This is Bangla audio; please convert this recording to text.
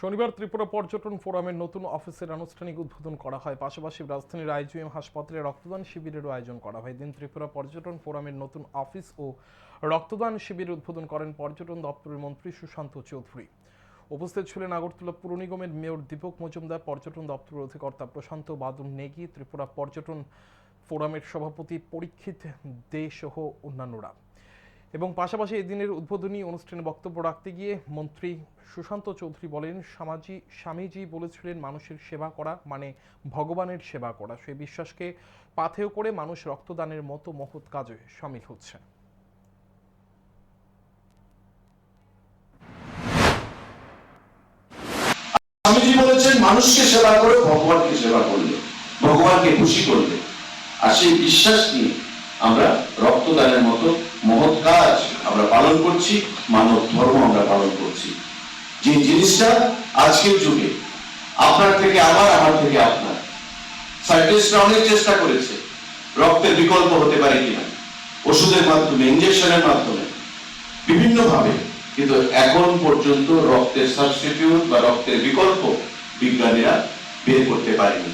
শনিবার ত্রিপুরা পর্যটন ফোরামের নতুন অফিসের আনুষ্ঠানিক উদ্বোধন করা হয়। পাশাপাশি রাজধানীর আইজিএম হাসপাতালে রক্তদান শিবিরেরও আয়োজন করা হয়। দিন ত্রিপুরা পর্যটন ফোরামের নতুন অফিস ও রক্তদান শিবির উদ্বোধন করেন পর্যটন দপ্তরের মন্ত্রী সুশান্ত চৌধুরী। উপস্থিত ছিলেন আগরতলা পুর নিগমের মেয়র দীপক মজুমদার, পর্যটন দপ্তরের অধিকর্তা প্রশান্ত বাদল নেগি, ত্রিপুরা পর্যটন ফোরামের সভাপতি পরীক্ষিত দে সহ অন্যান্যরা। এবং পাশাপাশি এই দিনের উদ্বোধনী অনুষ্ঠানে বক্তব্য রাখতে গিয়ে মন্ত্রী সুশান্ত চৌধুরী বলেন স্বামীজি স্বামীজি বলেছিলেন, মানুষের সেবা করা মানে ভগবানের সেবা করা। সেই বিশ্বাসকে পাথেয় করে মানুষ রক্তদানের মতো মহৎ কাজে সামিল হচ্ছে। স্বামীজি বলেছেন, মানুষকে সেবা করে, ভগবানকে সেবা করলে, ভগবানকে খুশি করলে। আর সেই বিশ্বাস নিয়ে আমরা রক্তদানের মতো মহৎ কাজ আমরা পালন করছি, মানব ধর্ম আমরা পালন করছি। যে জিনিসটা আজকের যুগে, আপনার থেকে আমার আমার থেকে আপনার। সাইন্টিস্টরা অনেক চেষ্টা করেছে, রক্তের বিকল্প হতে পারে কিনা, ওষুধের মাধ্যমে, ইঞ্জেকশনের মাধ্যমে বিভিন্ন ভাবে কিন্তু এখন পর্যন্ত রক্তের সাবস্টিটিউট বা রক্তের বিকল্প বিজ্ঞানীরা বের করতে পারেনি।